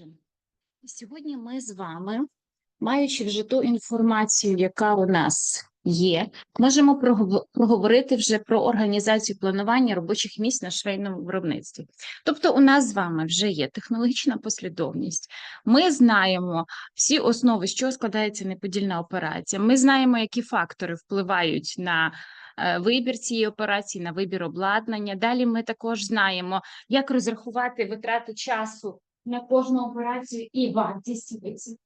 Отже, сьогодні ми з вами, маючи вже ту інформацію, яка у нас є, можемо проговорити вже про організацію планування робочих місць на швейному виробництві. Тобто, у нас з вами вже є технологічна послідовність. Ми знаємо всі основи, з чого складається неподільна операція. Ми знаємо, які фактори впливають на е, вибір цієї операції, на вибір обладнання. Далі ми також знаємо, як розрахувати витрати часу на кожну операцію і вартість виці-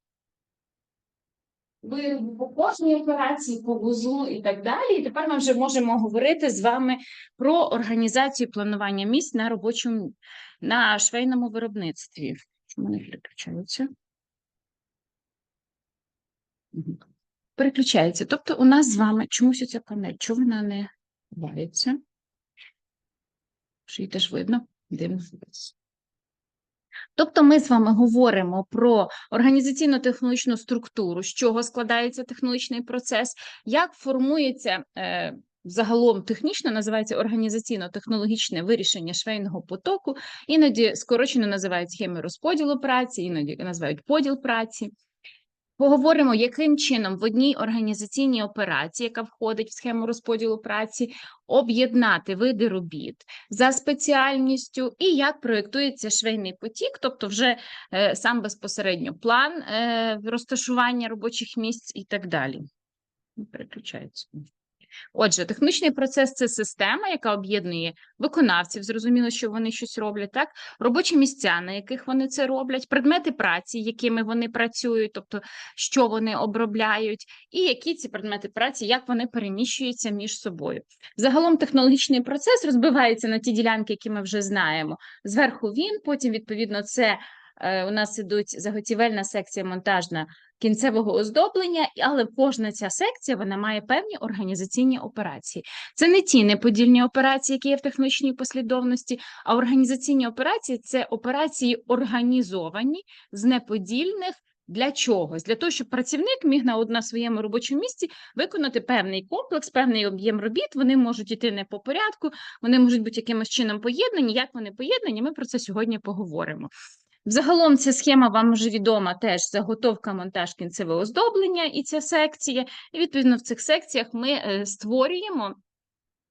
виробу по кожній операції, по вузлу і так далі. І тепер ми вже можемо говорити з вами про організацію планування місць на робочому на швейному виробництві. Чому не переключаються? Переключається. Тобто, у нас з вами чомусь оця панель, чому вона не ховається? Що її теж видно? Дивно. Тобто ми з вами говоримо про організаційно-технологічну структуру, з чого складається технологічний процес, як формується е, загалом технічно називається організаційно-технологічне вирішення швейного потоку, іноді скорочено називають схеми розподілу праці, іноді називають поділ праці. Поговоримо, яким чином в одній організаційній операції, яка входить в схему розподілу праці, об'єднати види робіт за спеціальністю і як проєктується швейний потік, тобто вже е, сам безпосередньо план е, розташування робочих місць і так далі. Переключається. Отже, технічний процес це система, яка об'єднує виконавців, зрозуміло, що вони щось роблять, так? Робочі місця, на яких вони це роблять, предмети праці, якими вони працюють, тобто що вони обробляють, і які ці предмети праці, як вони переміщуються між собою. Загалом технологічний процес розбивається на ті ділянки, які ми вже знаємо. Зверху він, потім, відповідно, це у нас ідуть заготівельна секція монтажна кінцевого оздоблення, але кожна ця секція вона має певні організаційні операції. Це не ті неподільні операції, які є в технологічній послідовності, а організаційні операції це операції організовані з неподільних. Для чогось? Для того, щоб працівник міг на, на своєму робочому місці виконати певний комплекс, певний об'єм робіт. Вони можуть йти не по порядку, вони можуть бути якимось чином поєднані. Як вони поєднані, ми про це сьогодні поговоримо. Взагалом ця схема вам вже відома теж заготовка, монтаж кінцевого оздоблення і ця секція. І відповідно в цих секціях ми е, створюємо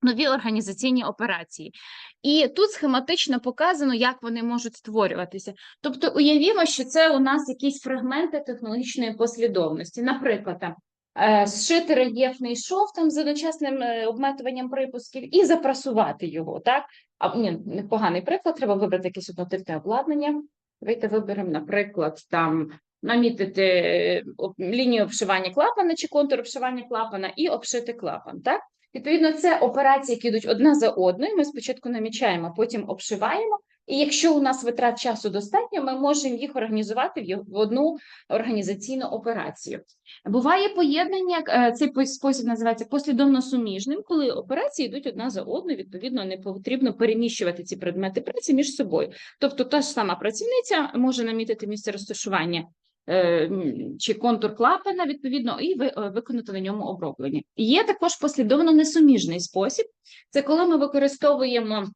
нові організаційні операції. І тут схематично показано, як вони можуть створюватися. Тобто, уявімо, що це у нас якісь фрагменти технологічної послідовності. Наприклад, там, е, зшити рельєфний шов там з одночасним е, обметуванням припусків і запрасувати його. Так? А ні, непоганий приклад, треба вибрати якесь однотипне обладнання. Давайте виберемо, наприклад, там намітити е, лінію обшивання клапана чи контур обшивання клапана і обшити клапан. Так? Відповідно, це операції, які йдуть одна за одною. Ми спочатку намічаємо, потім обшиваємо. І якщо у нас витрат часу достатньо, ми можемо їх організувати в одну організаційну операцію. Буває поєднання, е, цей спосіб називається послідовно суміжним, коли операції йдуть одна за одною, відповідно, не потрібно переміщувати ці предмети праці між собою. Тобто та ж сама працівниця може намітити місце розташування е, чи контур клапана, відповідно, і е, виконати на ньому оброблення. Є також послідовно несуміжний спосіб. Це коли ми використовуємо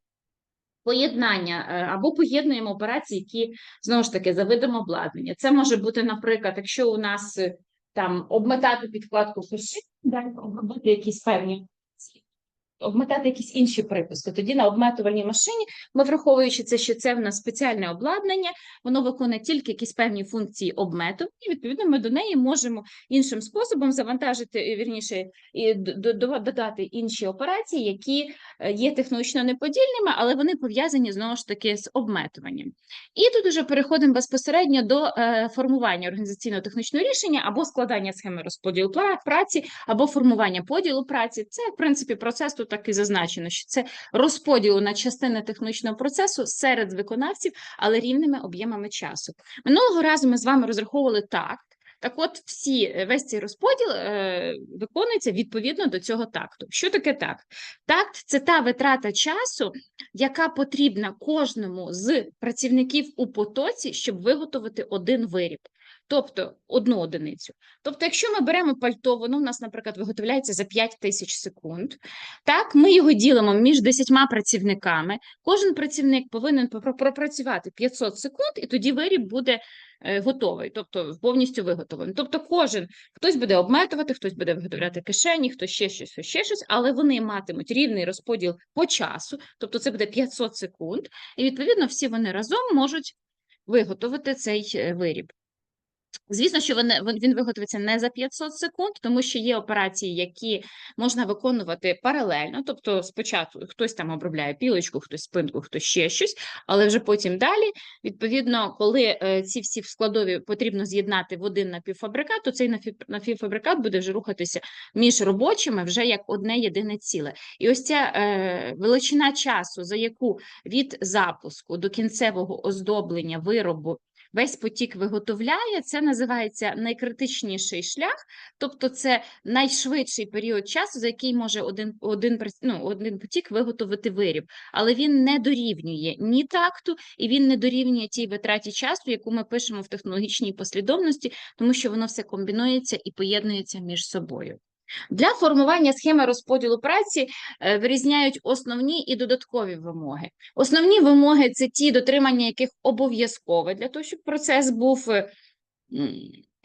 поєднання е, або поєднуємо операції, які знову ж таки за видом обладнання. Це може бути, наприклад, якщо у нас е, там обметати підкладку фиши, далі обробити якісь певні обметати якісь інші припуски. Тоді на обметувальній машині ми, враховуючи це, що це в нас спеціальне обладнання, воно виконує тільки якісь певні функції обмету, і відповідно ми до неї можемо іншим способом завантажити, е, вірніше, і додати інші операції, які е, є технологічно неподільними, але вони пов'язані знову ж таки з обметуванням. І тут уже переходимо безпосередньо до е, формування організаційно-технічного рішення або складання схеми розподілу праці, або формування поділу праці. Це, в принципі, процес тут так і зазначено, що це розподілу на частини технічного процесу серед виконавців, але рівними об'ємами часу. Минулого разу ми з вами розраховували так. Так от, всі, е, весь цей розподіл е, виконується відповідно до цього такту. Що таке такт? Такт це та витрата часу, яка потрібна кожному з працівників у потоці, щоб виготовити один виріб. Тобто одну одиницю. Тобто, якщо ми беремо пальто, воно у нас, наприклад, виготовляється за 5 тисяч секунд. Так, ми його ділимо між 10 працівниками. Кожен працівник повинен пропрацювати 500 секунд, і тоді виріб буде е, готовий, тобто повністю виготовлений. Тобто, кожен хтось буде обметувати, хтось буде виготовляти кишені, хтось ще щось, хтось ще щось, але вони матимуть рівний розподіл по часу, тобто це буде 500 секунд, і відповідно всі вони разом можуть виготовити цей е, виріб. Звісно, що він, він виготовиться не за 500 секунд, тому що є операції, які можна виконувати паралельно. Тобто, спочатку хтось там обробляє пілочку, хтось спинку, хтось ще щось, але вже потім далі, відповідно, коли е, ці всі складові потрібно з'єднати в один напівфабрикат, то цей напів- напівфабрикат буде вже рухатися між робочими вже як одне єдине ціле. І ось ця е, величина часу, за яку від запуску до кінцевого оздоблення виробу весь потік виготовляє, це називається найкритичніший шлях, тобто це найшвидший період часу, за який може один, один, ну, один потік виготовити виріб. Але він не дорівнює ні такту, і він не дорівнює тій витраті часу, яку ми пишемо в технологічній послідовності, тому що воно все комбінується і поєднується між собою. Для формування схеми розподілу праці е, вирізняють основні і додаткові вимоги. Основні вимоги це ті, дотримання яких обов'язкове для того, щоб процес був е,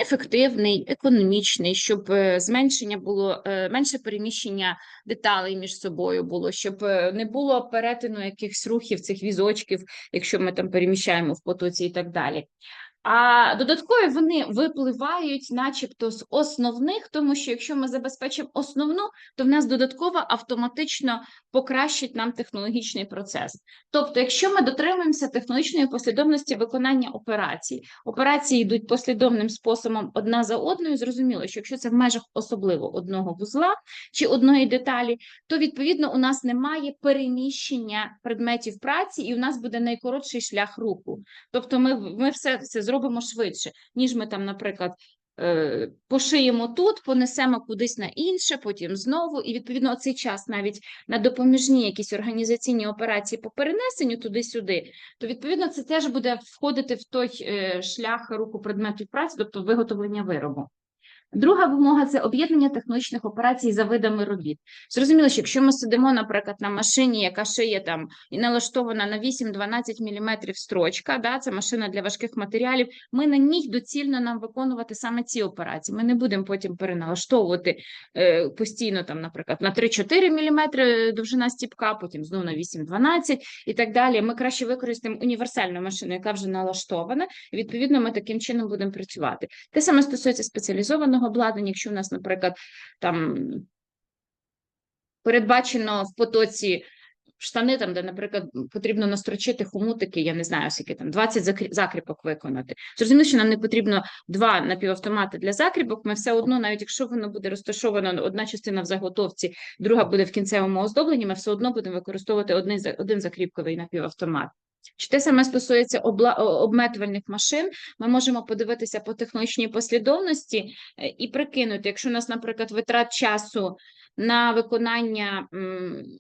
ефективний, економічний, щоб е, зменшення було менше переміщення деталей між собою було, щоб не було перетину якихось рухів цих візочків, якщо ми там переміщаємо в потоці і так далі. А додаткові вони випливають, начебто, з основних, тому що якщо ми забезпечимо основну, то в нас додатково автоматично покращить нам технологічний процес. Тобто, якщо ми дотримуємося технологічної послідовності виконання операцій, операції йдуть послідовним способом одна за одною, зрозуміло, що якщо це в межах особливо одного вузла чи одної деталі, то відповідно у нас немає переміщення предметів праці, і у нас буде найкоротший шлях руху. Тобто, ми, ми все це зробимо швидше, ніж ми там, наприклад. е, Пошиємо тут, понесемо кудись на інше, потім знову, і відповідно цей час навіть на допоміжні якісь організаційні операції по перенесенню туди-сюди, то відповідно це теж буде входити в той е, шлях руху предметів праці, тобто виготовлення виробу. Друга вимога це об'єднання технологічних операцій за видами робіт. Зрозуміло, що якщо ми сидимо, наприклад, на машині, яка шиє там і налаштована на 8-12 мм строчка, да, це машина для важких матеріалів, ми на ній доцільно нам виконувати саме ці операції. Ми не будемо потім переналаштовувати е, постійно, там, наприклад, на 3-4 мм довжина стіпка, потім знову на 8-12 і так далі. Ми краще використаємо універсальну машину, яка вже налаштована, і відповідно ми таким чином будемо працювати. Те саме стосується спеціалізованого обладнання, якщо у нас, наприклад, там передбачено в потоці штани, там, де, наприклад, потрібно настрочити хомутики, я не знаю, скільки там, 20 закріпок виконати. Зрозуміло, що нам не потрібно два напівавтомати для закріпок, ми все одно, навіть якщо воно буде розташовано, одна частина в заготовці, друга буде в кінцевому оздобленні, ми все одно будемо використовувати один, один закріпковий напівавтомат. Чи те саме стосується обла- обметувальних машин, ми можемо подивитися по технологічній послідовності е, і прикинути, якщо у нас, наприклад, витрат часу на виконання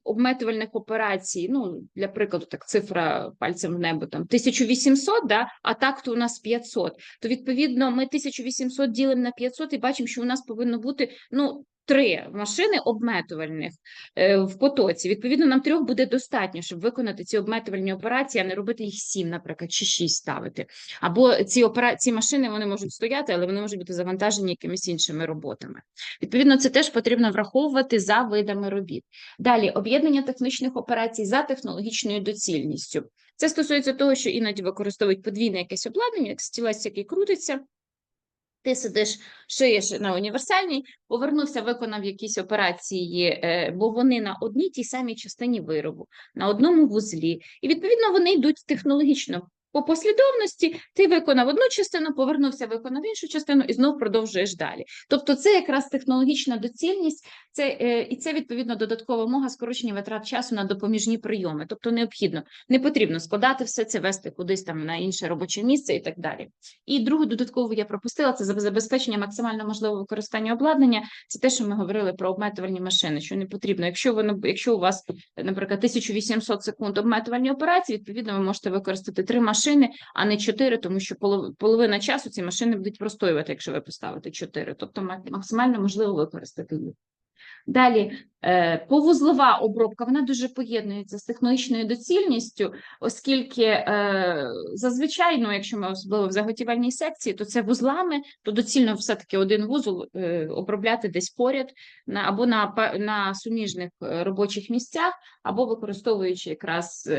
обметувальних операцій, ну, для прикладу, так, цифра пальцем в небо, там, 1800, да, а так то у нас 500, то, відповідно, ми 1800 ділимо на 500 і бачимо, що у нас повинно бути, ну, три машини обметувальних е, в потоці. Відповідно, нам трьох буде достатньо, щоб виконати ці обметувальні операції, а не робити їх сім, наприклад, чи шість ставити. Або ці опера... ці машини вони можуть стояти, але вони можуть бути завантажені якимись іншими роботами. Відповідно, це теж потрібно враховувати за видами робіт. Далі об'єднання технічних операцій за технологічною доцільністю. Це стосується того, що іноді використовують подвійне якесь обладнання, як стілець, який крутиться. Ти сидиш, шиєш на універсальній, повернувся, виконав якісь операції, е, бо вони на одній тій самій частині виробу, на одному вузлі. І відповідно вони йдуть технологічно по послідовності ти виконав одну частину, повернувся, виконав іншу частину і знов продовжуєш далі. Тобто, це якраз технологічна доцільність, це е, і це відповідно додаткова вимога скорочення витрат часу на допоміжні прийоми. Тобто необхідно, не потрібно складати все це, вести кудись там на інше робоче місце і так далі. І другу додаткову я пропустила це забезпечення максимально можливого використання обладнання. Це те, що ми говорили про обметувальні машини, що не потрібно. Якщо воно, якщо у вас, наприклад, 1800 секунд обметувальні операції, відповідно, ви можете використати три машини, а не чотири, тому що полов- половина часу ці машини будуть простоювати, якщо ви поставите чотири. Тобто максимально можливо використати їх. Далі, е, повузлова обробка, вона дуже поєднується з технологічною доцільністю, оскільки е, зазвичай, ну, якщо ми особливо в заготівельній секції, то це вузлами, то доцільно все-таки один вузол е, обробляти десь поряд або на, на суміжних робочих місцях, або використовуючи якраз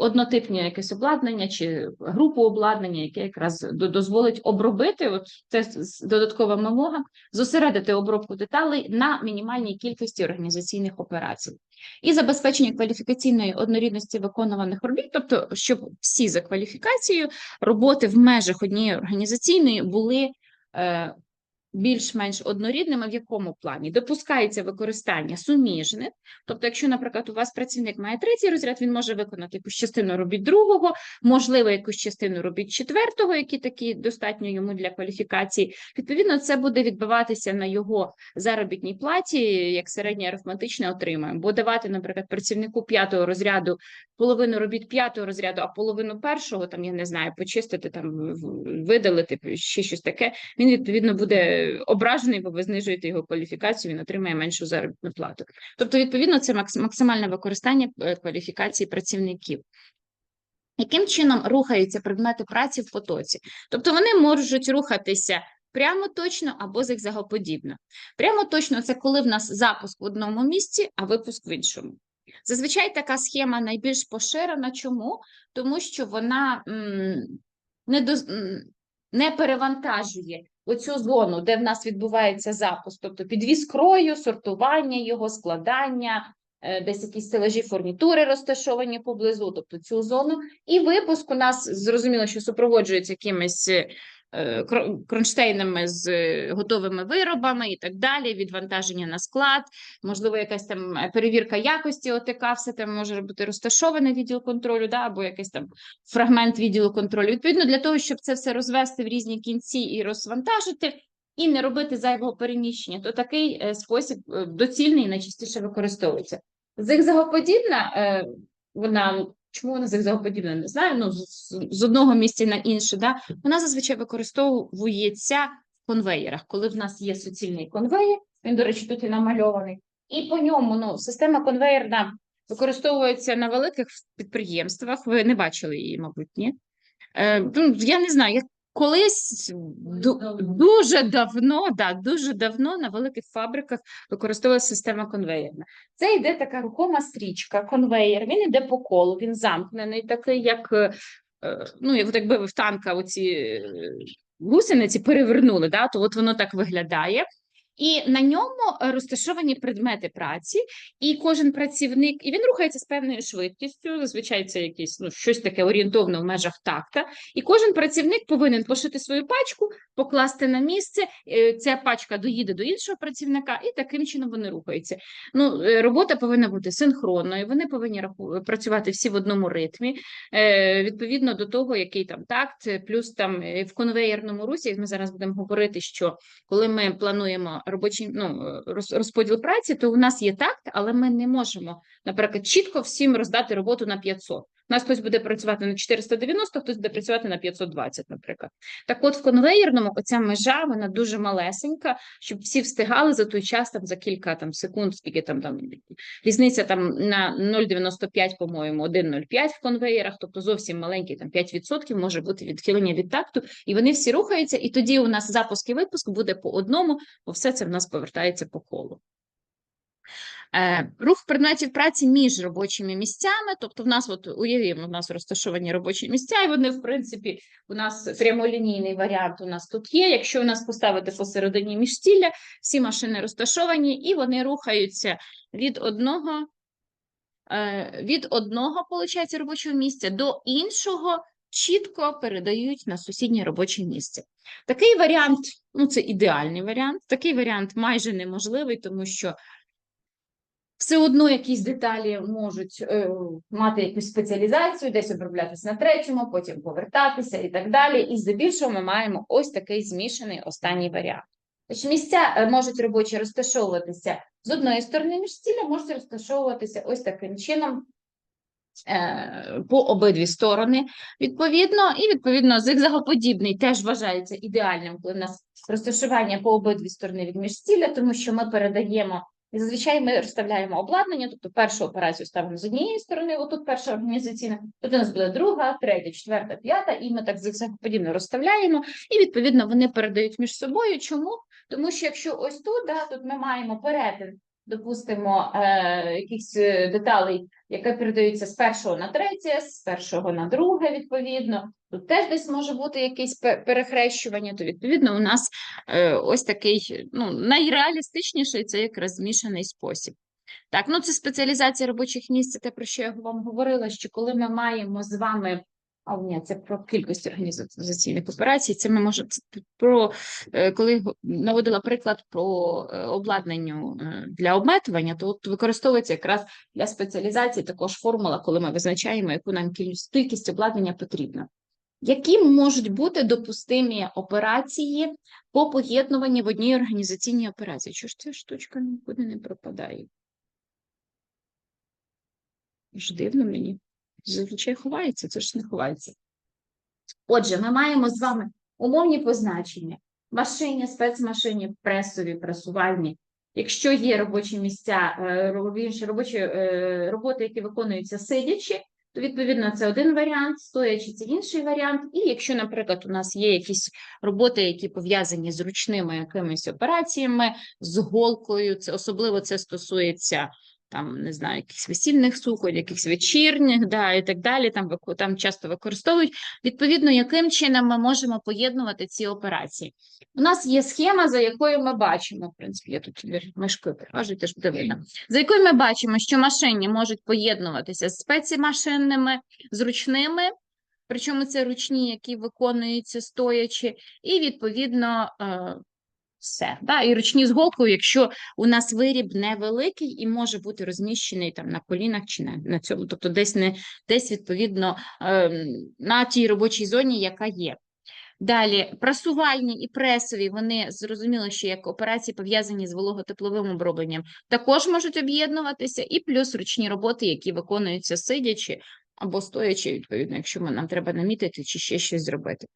однотипне якесь обладнання чи групу обладнання, яке якраз до- дозволить обробити, от це додаткова вимога, зосередити обробку деталей на мінімальній кількості організаційних операцій. І забезпечення кваліфікаційної однорідності виконуваних робіт, тобто, щоб всі за кваліфікацією роботи в межах однієї організаційної були е, більш-менш однорідними, в якому плані допускається використання суміжних. Тобто, якщо, наприклад, у вас працівник має третій розряд, він може виконати якусь частину робіт другого, можливо, якусь частину робіт четвертого, які такі достатньо йому для кваліфікації. Відповідно, це буде відбиватися на його заробітній платі, як середнє арифметичне отримуємо. Бо давати, наприклад, працівнику п'ятого розряду половину робіт п'ятого розряду, а половину першого, там я не знаю, почистити, там видалити ще щось таке. Він відповідно буде ображений, бо ви знижуєте його кваліфікацію, він отримає меншу заробітну плату. Тобто, відповідно, це максимальне використання е, кваліфікації працівників. Яким чином рухаються предмети праці в потоці? Тобто вони можуть рухатися прямо точно або зигзагоподібно. Прямо точно це коли в нас запуск в одному місці, а випуск в іншому. Зазвичай така схема найбільш поширена. Чому? Тому що вона не, доз, м, не перевантажує оцю зону, де в нас відбувається запуск, тобто підвіз крою, сортування його, складання, е, десь якісь стележі фурнітури розташовані поблизу, тобто цю зону. І випуск у нас зрозуміло, що супроводжується якимись кронштейнами з е, готовими виробами і так далі, відвантаження на склад, можливо, якась там е, перевірка якості ОТК, все там може бути розташоване відділ контролю, да, або якийсь там фрагмент відділу контролю. Відповідно, для того, щоб це все розвести в різні кінці і розвантажити, і не робити зайвого переміщення, то такий е, спосіб е, доцільний і найчастіше використовується. Зигзагоподібна, е, вона чому вона зигзагоподібна, не знаю. Ну з, з- одного місця на інше, да, вона зазвичай використовується в конвеєрах, коли в нас є суцільний конвеєр, він, до речі, тут і намальований, і по ньому ну, система конвеєрна використовується на великих підприємствах. Ви не бачили її, мабуть, ні? Е, ну, я не знаю, як колись ду- дуже давно, да, дуже давно на великих фабриках використовувалася система конвеєрна. Це йде така рухома стрічка, конвеєр. Він йде по колу, він замкнений, такий, як е, е, ну, якби ви в танка оці е, гусениці перевернули, да, то от воно так виглядає. І на ньому е, розташовані предмети праці, і кожен працівник, і він рухається з певною швидкістю. Зазвичай це якесь ну щось таке орієнтовне в межах такта. І кожен працівник повинен пошити свою пачку, покласти на місце. е, Ця пачка доїде до іншого працівника, і таким чином вони рухаються. Ну, е, робота повинна бути синхронною. Вони повинні працювати всі в одному ритмі, відповідно до того, який там такт, плюс там в конвеєрному русі. Ми зараз будемо говорити, що коли ми плануємо робочий ну, е, розподіл праці, то у нас є такт, але ми не можемо, наприклад, чітко всім роздати роботу на 500. Нас хтось буде працювати на 490, хтось буде працювати на 520, наприклад. Так от в конвеєрному оця межа, вона дуже малесенька, щоб всі встигали за той час, там за кілька там секунд, скільки там там різниця там на 0,95, по-моєму, 1,05 в конвеєрах, тобто зовсім маленький, там 5% може бути відхилення від такту, і вони всі рухаються, і тоді у нас запуск і випуск буде по одному, бо все це в нас повертається по колу. Е, Рух предметів праці між робочими місцями, тобто в нас, от уявімо, у нас розташовані робочі місця, і вони, в принципі, у нас прямолінійний варіант у нас тут є. Якщо у нас поставити посередині міжстілля, всі машини розташовані, і вони рухаються від одного е, від одного, робочого місця до іншого чітко передають на сусіднє робоче місце. Такий варіант, ну це ідеальний варіант. Такий варіант майже неможливий, тому що все одно якісь деталі можуть е, мати якусь спеціалізацію, десь оброблятися на третьому, потім повертатися і так далі. І здебільшого ми маємо ось такий змішаний останній варіант. Тож місця е, можуть робочі розташовуватися з одної сторони міжстілля, можуть розташовуватися ось таким чином е, по обидві сторони. Відповідно, і відповідно зигзагоподібний теж вважається ідеальним, коли в нас розташування по обидві сторони від міжстілля, тому що ми передаємо. І зазвичай ми розставляємо обладнання, тобто першу операцію ставимо з однієї сторони, отут перша організаційна, тут у нас буде друга, третя, четверта, п'ята, і ми так подібно розставляємо, і відповідно вони передають між собою. Чому? Тому що якщо ось тут, да, тут ми маємо перетин, допустимо, е, якихось е, деталей, яке передаються з першого на третє, з першого на друге, відповідно. Тут теж десь може бути якесь перехрещування, то відповідно у нас е, ось такий ну, найреалістичніший це якраз змішаний спосіб. Так, ну це спеціалізація робочих місць, те, про що я вам говорила, що коли ми маємо з вами. А ні, це про кількість організаційних операцій. Це ми можемо про е, коли наводила приклад про е, обладнанню е, для обметування, то от використовується якраз для спеціалізації також формула, коли ми визначаємо, яку нам кількість обладнання потрібна. Які можуть бути допустимі операції по поєднуванні в одній організаційній операції? Чого ж ця штучка нікуди не пропадає? Ж дивно мені. Зазвичай ховається, це ж не ховається. Отже, ми маємо з вами умовні позначення: машині, спецмашині, пресові, пресувальні. Якщо є робочі місця, е, вірніше, робочі е, роботи, які виконуються сидячи, то відповідно це один варіант, стоячи це інший варіант. І якщо, наприклад, у нас є якісь роботи, які пов'язані з ручними якимись операціями, з голкою, це особливо це стосується там, не знаю, якихось весільних суконь, якихось вечірніх, да, і так далі. Там там часто використовують. Відповідно, яким чином ми можемо поєднувати ці операції? У нас є схема, за якою ми бачимо, в принципі, я тут мишкою покажу, теж буде видно, за якою ми бачимо, що машині можуть поєднуватися з спецмашинними, з ручними, причому це ручні, які виконуються стоячи, і відповідно. Все, да, і ручні з голкою, якщо у нас виріб невеликий і може бути розміщений там на колінах чи на, на цьому, тобто десь не десь відповідно ем, на тій робочій зоні, яка є. Далі прасувальні і пресові, вони зрозуміло, що як операції пов'язані з вологотепловим обробленням, також можуть об'єднуватися, і плюс ручні роботи, які виконуються сидячи або стоячи, відповідно, якщо нам треба намітити чи ще щось зробити.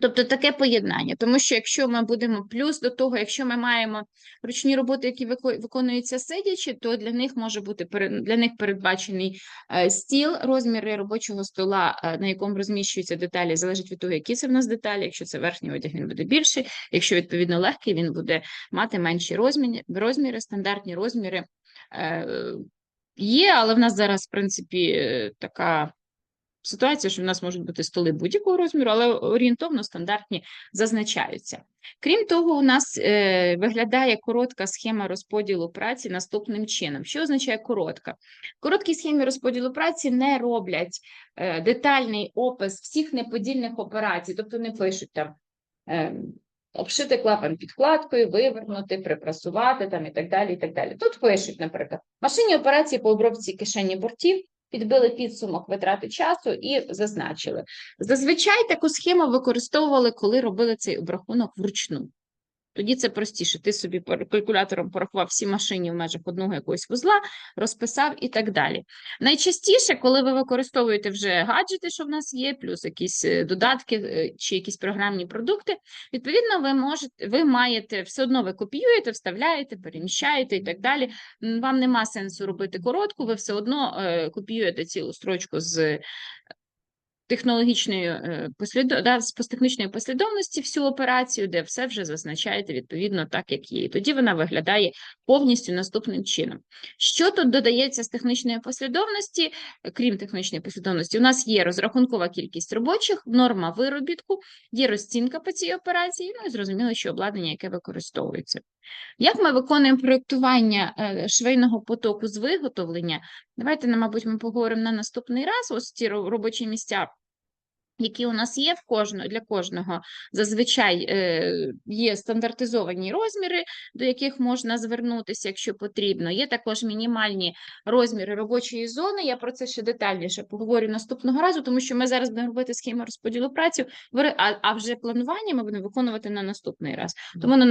Тобто таке поєднання, тому що якщо ми будемо плюс до того, якщо ми маємо ручні роботи, які виконуються сидячи, то для них може бути для них передбачений е, стіл, розміри робочого стола, е, на якому розміщуються деталі, залежить від того, які це в нас деталі. Якщо це верхній одяг, він буде більший. Якщо відповідно легкий, він буде мати менші розміри, розміри, стандартні розміри. е, Є, але в нас зараз, в принципі, така ситуація, що в нас можуть бути столи будь-якого розміру, але орієнтовно стандартні зазначаються. Крім того, у нас е, виглядає коротка схема розподілу праці наступним чином. Що означає коротка? В короткій схемі розподілу праці не роблять е, детальний опис всіх неподільних операцій, тобто не пишуть там. Е, Обшити клапан підкладкою, вивернути, припрасувати там і так далі. і так далі. Тут пишуть, наприклад, машинні операції по обробці кишені бортів, підбили підсумок витрати часу і зазначили. Зазвичай таку схему використовували, коли робили цей обрахунок вручну. Тоді це простіше. Ти собі калькулятором порахував всі машині в межах одного якогось вузла, розписав і так далі. Найчастіше, коли ви використовуєте вже гаджети, що в нас є, плюс якісь е, додатки е, чи якісь програмні продукти, відповідно, ви можете, ви маєте все одно ви копіюєте, вставляєте, переміщаєте і так далі. Вам нема сенсу робити коротку, ви все одно е, копіюєте цілу строчку з технологічної е, послідо... технічної послідовності всю операцію, де все вже зазначаєте відповідно так, як є. І тоді вона виглядає повністю наступним чином. Що тут додається з технічної послідовності, крім технічної послідовності, у нас є розрахункова кількість робочих, норма виробітку, є розцінка по цій операції, ну і зрозуміло, що обладнання, яке використовується. Як ми виконуємо проєктування е, швейного потоку з виготовлення? Давайте, мабуть, ми поговоримо на наступний раз. Ось ці робочі місця, які у нас є в кожного, для кожного. Зазвичай е, є стандартизовані розміри, до яких можна звернутися, якщо потрібно. Є також мінімальні розміри робочої зони. Я про це ще детальніше поговорю наступного разу, тому що ми зараз будемо робити схему розподілу праці, а вже планування ми будемо виконувати на наступний раз. Тому на